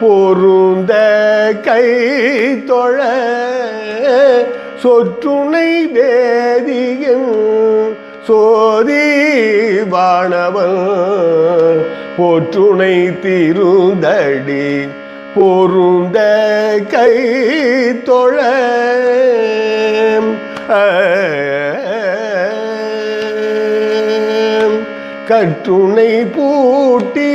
பொருந்த கை தொழ சொற்றுணை வேதியும் சோதி வாணவன் போற்றுணை திருந்தடி பொருந்த கை தொழ கற்றுணை பூட்டியோர்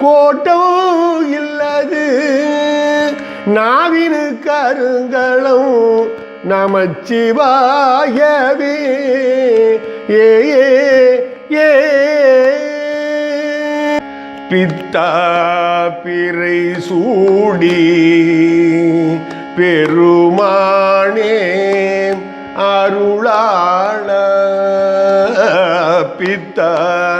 கோட்டோ இல்லது. நாவினு கருங்களும் நமச்சிவாயவே. ஏ ஏ ஏ. பித்தா பிறை சூடி பெருமானே அருளாள. பித்தா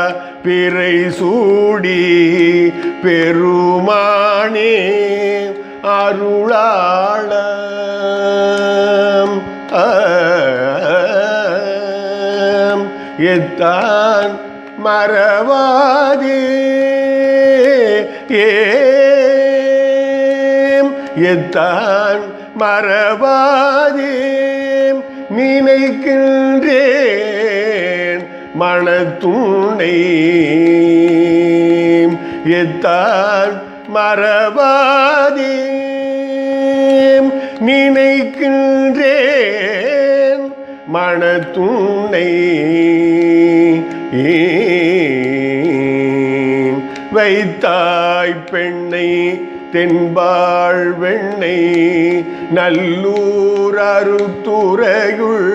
பிறை சூடி பெருமானே அருளாள. எத்தான் மறவாதே ஏம் எத்தான் மறவாதே நினைக்கின்றேன் மனத்துணை எத்தான் மறவாதே நினைக்கின்றேன் மனத்துணை வைத்தாய் பெண்ணை தென்பாள் வெண்ணை நல்லூர் அருத்துறையுள்